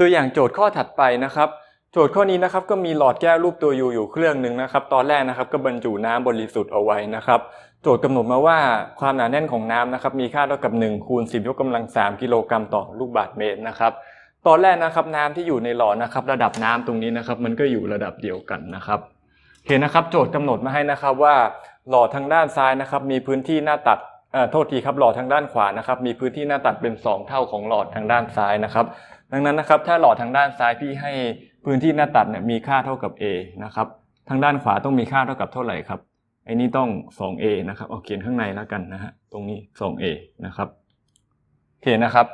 ตัวอย่างโจทย์ข้อถัดไปนะครับ โจทย์ข้อนี้นะครับก็มีหลอดแก้วรูปตัวยูอยู่เครื่องหนึ่งนะครับ ตอนแรกนะครับก็บรรจุน้ำบริสุทธิ์เอาไว้นะครับ โจทย์กำหนดมาว่าความหนาแน่นของน้ำนะครับมีค่าเท่ากับ1คูณ10ยกกำลัง 3 กิโลกรัมต่อลูกบาศก์เมตรนะครับตอนแรกนะครับน้ำที่อยู่ในหลอดนะครับ ระดับน้ำตรงนี้นะครับ มันก็อยู่ระดับเดียวกันนะครับโอเคนะครับ โจทย์กำหนดมาให้นะครับว่าหลอดทางด้านซ้ายนะครับ มีพื้นที่หน้าตัด โทษทีครับหลอดทางด้านขวานะครับมีพื้นที่หน้าตัดเป็น 2 เท่าของหลอดทางด้านซ้ายนะครับ ดังนั้นนะครับถ้าหลอดทางด้านซ้ายพี่ให้พื้นที่หน้าตัดเนี่ยมีค่าเท่ากับ a นะครับทางด้านขวาต้องมีค่าเท่ากับเท่าไหร่ครับไอ้นี่ต้อง 2a นะครับเอาเขียนข้างในแล้วกันนะฮะตรงนี้ 2a นะครับโอเคนะครับ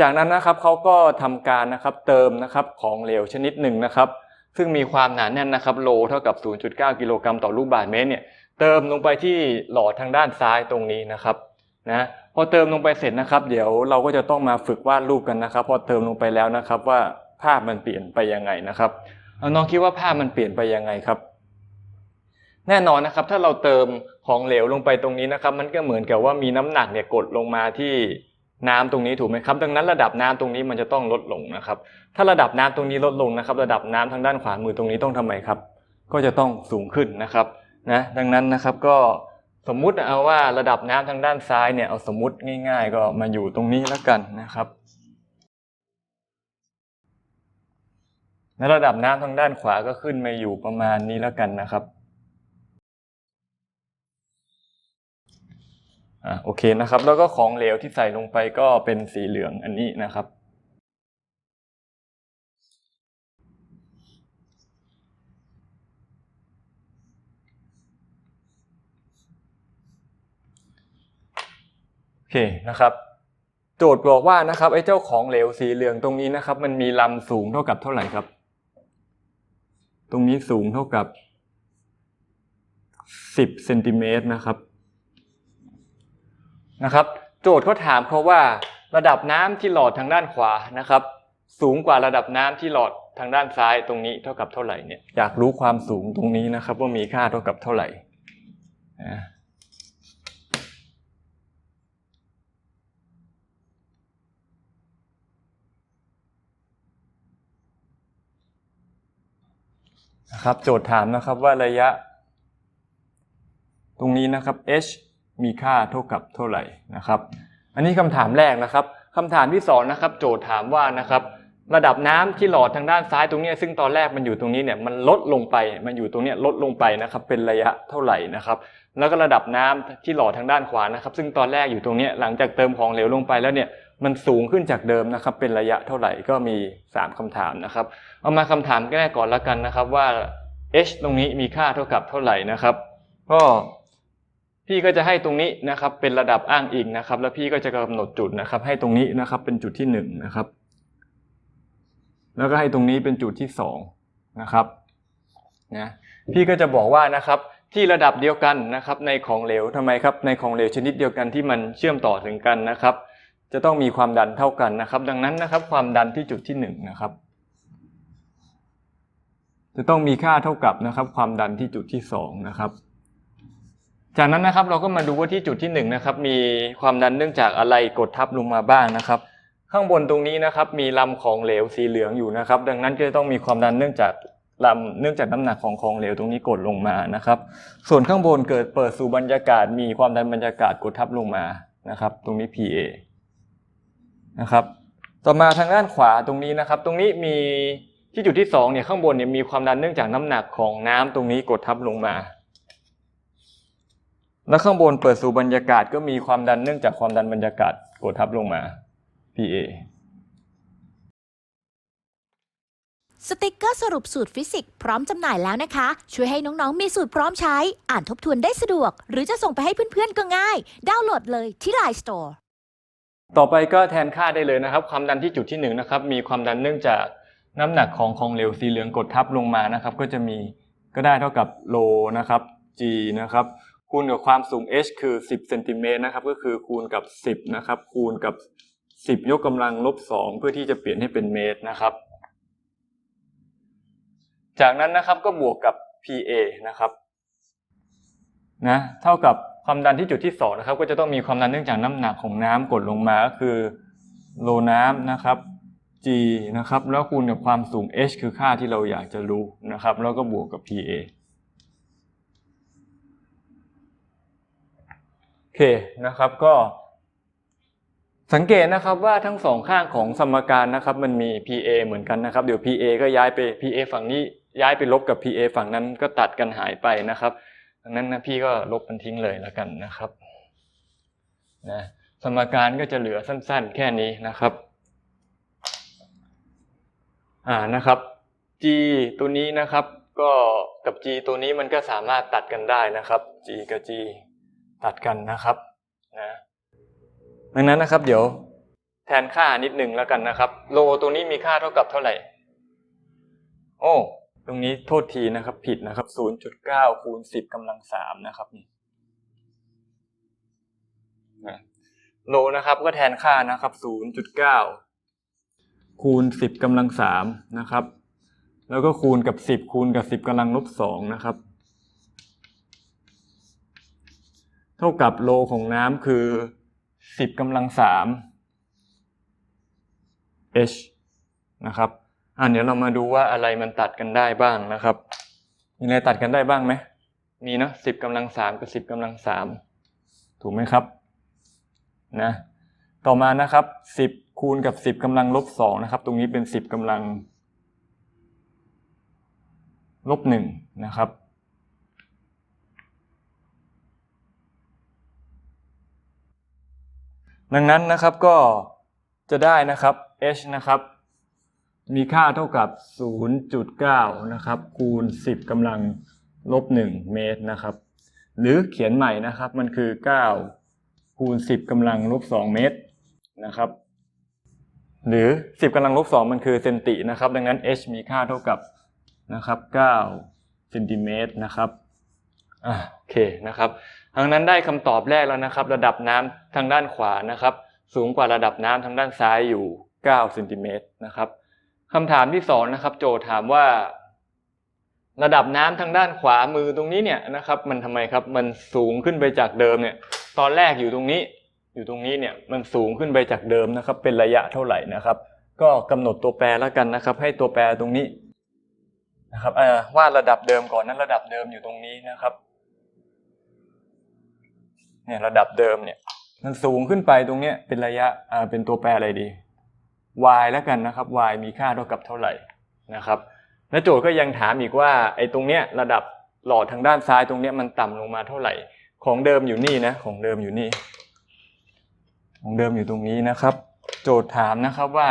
จากนั้นนะครับเขาก็ทำการนะครับเติมนะครับของเหลวชนิดหนึ่งนะครับ ซึ่งมีความหนาแน่นนะครับโลเท่ากับ 0.9 กิโลกรัมต่อลูกบาศก์เมตรเนี่ย เติมลงไปที่หลอดทางด้านซ้ายตรงนี้นะครับนะพอเติมลงไปเสร็จนะครับ เดี๋ยวเราก็จะต้องมาฝึกวาดรูปกันนะครับ พอเติมลงไปแล้วนะครับ ว่าภาพมันเปลี่ยนไปยังไงนะครับน้องคิดว่าภาพมันเปลี่ยนไปยังไงครับ แน่นอนนะครับ ถ้าเราเติมของเหลวลงไปตรงนี้นะครับ มันก็เหมือนกับว่ามีน้ำหนักเนี่ยกดลงมาที่น้ำตรงนี้ถูกไหมครับ ดังนั้นระดับน้ำตรงนี้มันจะต้องลดลงนะครับ ถ้าระดับน้ำตรงนี้ลดลงนะครับ ระดับน้ำทางด้านขวามือตรงนี้ต้องทำไมครับ ก็จะต้องสูงขึ้นนะครับ นะดังนั้นนะครับก็สมมุติเอาว่าระดับน้ำทางด้านซ้ายเนี่ยเอาสมมุติง่าย ๆ ก็มาอยู่ตรงนี้แล้วกันนะครับและระดับน้ำทางด้านขวาก็ขึ้นมาอยู่ประมาณนี้แล้วกันนะครับอ่าโอเคนะครับ แล้วก็ของเหลวที่ใส่ลงไปก็เป็นสีเหลืองอันนี้นะครับ เคนะครับ โจทย์บอกว่านะครับไอ้เจ้าของเหลวสีเหลืองตรงนี้นะครับ มันมีลำสูงเท่ากับเท่าไหร่ครับ ตรงนี้สูงเท่ากับสิบเซนติเมตรนะครับนะครับ โจทย์เขาถามเขาว่า ระดับน้ำที่หลอดทางด้านขวานะครับ สูงกว่าระดับน้ำที่หลอดทางด้านซ้ายตรงนี้เท่ากับเท่าไหร่เนี่ยอยากรู้ความสูงตรงนี้นะครับ ว่ามีค่าเท่ากับเท่าไหร่นะ นะครับโจทย์ถามนะครับว่าระยะ ตรงนี้นะครับ h มีค่าเท่ากับเท่าไหร่นะครับ อันนี้คำถามแรกนะครับคำถามที่สองนะครับโจทย์ถามว่านะครับระดับน้ำที่หลอดทางด้านซ้ายตรงนี้ ซึ่งตอนแรกมันอยู่ตรงนี้เนี่ยมันลดลงไปมันอยู่ตรงนี้ลดลงไปนะครับเป็นระยะเท่าไหร่นะครับ แล้วก็ระดับน้ำที่หลอดทางด้านขวานะครับ ซึ่งตอนแรกอยู่ตรงนี้หลังจากเติมของเหลวลงไปแล้วเนี่ยมันสูงขึ้นจากเดิมนะครับ เป็นระยะเท่าไหร่ก็มีสามคำถามนะครับ เอามาคำถามแรกก่อนแล้วกันนะครับว่า h ตรงนี้มีค่าเท่ากับเท่าไหร่นะครับ ก็พี่ก็จะให้ตรงนี้นะครับ เป็นระดับอ้างอิงนะครับ แล้วพี่ก็จะกำหนดจุดนะครับ ให้ตรงนี้นะครับเป็นจุดที่หนึ่งนะครับ แล้วก็ให้ตรงนี้เป็นจุดที่สองนะครับนะพี่ก็จะบอกว่านะครับ ที่ระดับเดียวกันนะครับในของเหลวทำไมครับในของเหลวชนิดเดียวกันที่มันเชื่อมต่อถึงกันนะครับ จะต้องมีความดันเท่ากันนะครับ ดังนั้นนะครับความดันที่จุดที่หนึ่งนะครับ จะต้องมีค่าเท่ากับนะครับ ความดันที่จุดที่สองนะครับจากนั้นนะครับเราก็มาดูว่าที่จุดที่หนึ่งนะครับมีความดันเนื่องจากอะไรกดทับลงมาบ้างนะครับ ข้างบนตรงนี้นะครับมีลำของเหลวสีเหลืองอยู่นะครับ ดังนั้นก็จะต้องมีความดันเนื่องจาก ลำเนื่องจากน้ำหนักของของเหลวตรงนี้กดลงมานะครับ ส่วนข้างบนเกิดเปิดสู่บรรยากาศมีความดันบรรยากาศกดทับลงมานะครับ ตรงนี้ PA นะครับต่อมาทางด้านขวาตรงนี้นะครับ ตรงนี้มีที่จุดที่สองเนี่ยข้างบนเนี่ยมีความดันเนื่องจากน้ำหนักของน้ำตรงนี้กดทับลงมา แล้วข้างบนเปิดสู่บรรยากาศก็มีความดันเนื่องจากความดันบรรยากาศกดทับลงมา PA สติกเกอร์สรุปสูตรฟิสิกส์พร้อมจำหน่ายแล้วนะคะ ช่วยให้น้องๆ มีสูตรพร้อมใช้ อ่านทบทวนได้สะดวก หรือจะส่งไปให้เพื่อนๆ ก็ง่าย ดาวน์โหลดเลยที่ Line Store ต่อไปก็แทนค่าได้เลยนะครับ ความดันที่จุดที่หนึ่งนะครับ มีความดันเนื่องจากน้ำหนักของของเหลวสีเหลืองกดทับลงมานะครับ ก็จะมีก็ได้เท่ากับโลนะครับ g นะครับคูณกับความสูง h คือ 10เซนติเมตรนะครับ ก็คือคูณกับ 10 นะครับ คูณกับ 10 ยกกำลังลบ 2 เพื่อที่จะเปลี่ยนให้เป็นเมตรนะครับ จากนั้นนะครับก็บวกกับ PA นะครับนะเท่ากับความดันที่จุดที่สองนะครับก็จะต้องมีความดันเนื่องจากน้ำหนักของน้ำกดลงมาก็คือโลน้ำนะครับ g นะครับแล้วคูณกับความสูง h คือค่าที่เราอยากจะรู้นะครับ แล้วก็บวกกับ pa โอเคนะครับก็สังเกตนะครับว่าทั้งสองข้างของสมการนะครับ มันมี PA เหมือนกันนะครับ เดี๋ยว PA ก็ย้ายไป PA ฝั่งนี้ ย้ายไปลบกับ PA ฝั่งนั้นก็ตัดกันหายไปนะครับดังนั้นนะพี่ก็ลบมันทิ้งเลยแล้วกันนะครับนะสมการก็จะเหลือสั้น ๆ แค่นี้นะครับอ่านะครับ G ตัวนี้นะครับก็กับ G ตัวนี้มันก็สามารถตัดกันได้นะครับ G กับ G ตัดกันนะครับนะดังนั้นนะครับ เดี๋ยวแทนค่านิดหนึ่งแล้วกันนะครับ โลตัวนี้มีค่าเท่ากับเท่าไหร่ โอ้ ตรงนี้โทษทีนะครับผิดนะครับ 0.9คูณ10กำลังสามนะครับนี่โลนะครับก็แทนค่านะครับ 0.9 คูณ 10กำลังสามนะครับ แล้วก็คูณกับ 10 คูณกับ 10กำลังลบสองนะครับ เท่ากับโลของน้ำคือ 10กำลังสาม h นะครับ อ่าเดี๋ยวเรามาดูว่าอะไรมันตัดกันได้บ้างนะครับมีอะไรตัดกันได้บ้างไหมมีเนาะสิบกำลังสามกับสิบกำลังสามถูกไหมครับนะต่อมานะครับสิบคูณกับสิบกำลังลบสองนะครับ ตรงนี้เป็นสิบกำลังลบหนึ่งนะครับดังนั้นนะครับก็จะได้นะครับ h นะครับ มีค่าเท่ากับ 0.9 นะครับ คูณ 10กำลังลบ 1 เมตรนะครับ หรือเขียนใหม่นะครับ มันคือ 9 คูณ 10กำลังลบ 2 เมตรนะครับ หรือ 10กำลังลบ 2 มันคือเซนตินะครับ ดังนั้น h มีค่าเท่ากับนะครับ 9 เซนติเมตรนะครับโอเคนะครับดังนั้นได้คำตอบแรกแล้วนะครับ ระดับน้ำทางด้านขวานะครับ สูงกว่าระดับน้ำทางด้านซ้ายอยู่ 9 เซนติเมตรนะครับ คำถามที่สองนะครับ โจถามว่า ระดับน้ำทางด้านขวามือตรงนี้เนี่ยนะครับ มันทำไมครับมันสูงขึ้นไปจากเดิมเนี่ย ตอนแรกอยู่ตรงนี้ อยู่ตรงนี้เนี่ยมันสูงขึ้นไปจากเดิมนะครับ เป็นระยะเท่าไหร่นะครับ ก็กำหนดตัวแปรแล้วกันนะครับ ให้ตัวแปรตรงนี้นะครับเอ่อวาดระดับเดิมก่อนนั้นระดับเดิมอยู่ตรงนี้นะครับเนี่ยระดับเดิมเนี่ย มันสูงขึ้นไปตรงเนี้ยเป็นระยะอ่าเป็นตัวแปรอะไรดี y แล้วกันนะครับ y มีค่าเท่ากับเท่าไหร่นะครับและโจทย์ก็ยังถามอีกว่าไอ้ตรงเนี้ยระดับหลอดทางด้านซ้ายตรงเนี้ยมันต่ำลงมาเท่าไหร่ ของเดิมอยู่นี่นะของเดิมอยู่นี่ ของเดิมอยู่ตรงนี้นะครับ โจทย์ถามนะครับว่า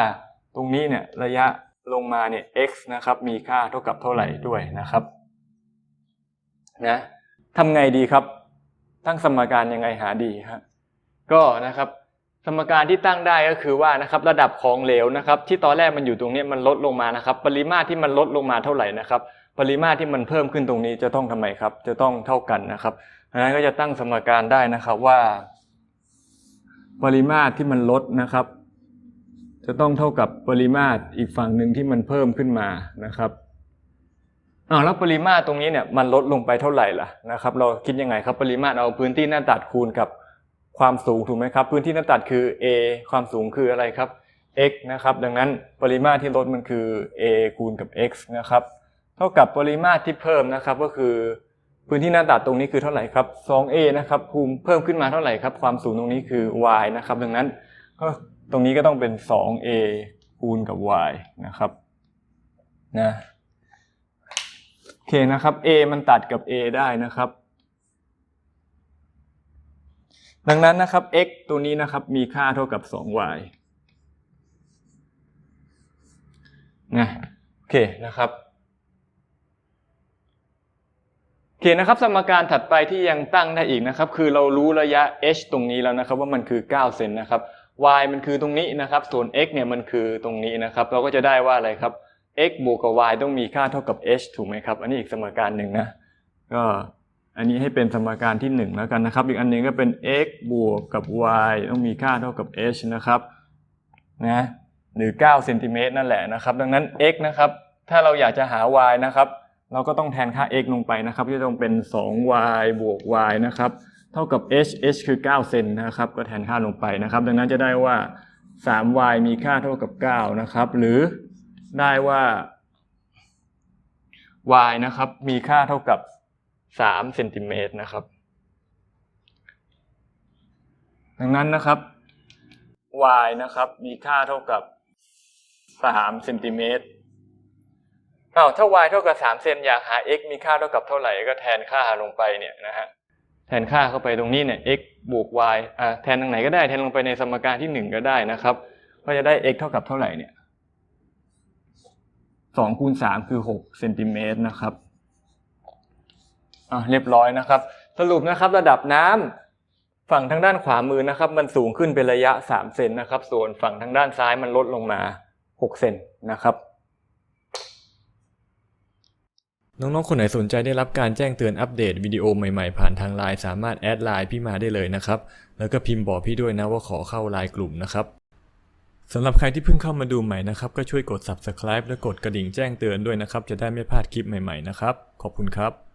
ตรงนี้เนี่ยระยะลงมาเนี่ย x นะครับมีค่าเท่ากับเท่าไหร่ด้วยนะครับนะทำไงดีครับ ตั้งสมการยังไงหาดีฮะก็นะครับ สมการที่ตั้งได้ก็คือว่านะครับระดับของเหลวนะครับ ที่ตอนแรกมันอยู่ตรงนี้มันลดลงมานะครับ ปริมาตรที่มันลดลงมาเท่าไหร่นะครับ ปริมาตรที่มันเพิ่มขึ้นตรงนี้จะต้องทำไมครับ จะต้องเท่ากันนะครับดังนั้นก็จะตั้งสมการได้นะครับว่า ปริมาตรที่มันลดนะครับ จะต้องเท่ากับปริมาตรอีกฝั่งหนึ่งที่มันเพิ่มขึ้นมานะครับอ้าวแล้วปริมาตรตรงนี้เนี่ยมันลดลงไปเท่าไหร่ล่ะนะครับ เราคิดยังไงครับ ปริมาตรเอาพื้นที่หน้าตัดคูณกับ ความสูงถูกไหมครับ พื้นที่หน้าตัดคือ a ความสูงคืออะไรครับ x นะครับ ดังนั้นปริมาตรที่ลดมันคือ a คูณกับ x นะครับ เท่ากับปริมาตรที่เพิ่มนะครับ ก็คือพื้นที่หน้าตัดตรงนี้คือเท่าไหร่ครับ 2a นะครับคูณเพิ่มขึ้นมาเท่าไหร่ครับ ความสูงตรงนี้คือ y นะครับ ดังนั้นก็ตรงนี้ก็ต้องเป็น 2a คูณกับ y นะครับ นะ โอเคนะครับ a มันตัดกับ a ได้นะครับ ดังนั้นนะครับ x ตัวนี้นะครับมีค่าเท่ากับ 2y นะโอเคนะครับโอเคนะครับ สมการถัดไปที่ยังตั้งได้อีกนะครับ คือเรารู้ระยะ h ตรงนี้แล้วนะครับ ว่ามันคือ 9 เซนนะครับ y มันคือตรงนี้นะครับ ส่วน x เนี่ยมันคือตรงนี้นะครับ เราก็จะได้ว่าอะไรครับ x บวกกับ y ต้องมีค่าเท่ากับ h ถูกไหมครับ อันนี้อีกสมการหนึ่งนะก็ อันนี้ให้เป็นสมการที่ 1 แล้วกันนะครับ อีกอันหนึงก็เป็น x บวกกับ y ต้องมีค่าเท่ากับ h นะครับนะหรือ9เซนติเมตรนั่นแหละนะครับ ดังนั้น x นะครับ ถ้าเราอยากจะหา y นะครับ เราก็ต้องแทนค่า x ลงไปนะครับที่ต้องเป็น 2y บวก y นะครับ เท่ากับ h h คือ 9 เซนนะครับ ก็แทนค่าลงไปนะครับ ดังนั้นจะได้ว่า 3y มีค่าเท่ากับ 9 นะครับ หรือได้ว่า y นะครับ มีค่าเท่ากับ 3เซนติเมตรนะครับ ดังนั้นนะครับ y นะครับ มีค่าเท่ากับ3เซนติเมตรอ้าวถ้า y เท่ากับ3เซนอยากหา x มีค่าเท่ากับเท่าไหร่ก็แทนค่าลงไปเนี่ยนะฮะแทนค่าเข้าไปตรงนี้เนี่ย x บวก y อ่าแทนตรงไหนก็ได้แทนลงไปในสมการที่หนึ่งก็ได้นะครับก็จะได้ x เท่ากับเท่าไหร่เนี่ยสองคูณสามคือหกเซนติเมตรนะครับ อ่าเรียบร้อยนะครับ สรุปนะครับระดับน้ำฝั่งทางด้านขวามือนะครับ มันสูงขึ้นเป็นระยะสามเซนนะครับ ส่วนฝั่งทางด้านซ้ายมันลดลงมาหกเซนนะครับน้องๆ คนไหนสนใจได้รับการแจ้งเตือนอัปเดตวิดีโอใหม่ๆ ผ่านทางไลน์สามารถแอดไลน์พี่มาได้เลยนะครับ แล้วก็พิมพ์บอกพี่ด้วยนะว่าขอเข้าไลน์กลุ่มนะครับสำหรับใครที่เพิ่งเข้ามาดูใหม่นะครับ ก็ช่วยกด subscribe และกดกระดิ่งแจ้งเตือนด้วยนะครับ จะได้ไม่พลาดคลิปใหม่ๆนะครับ ขอบคุณครับ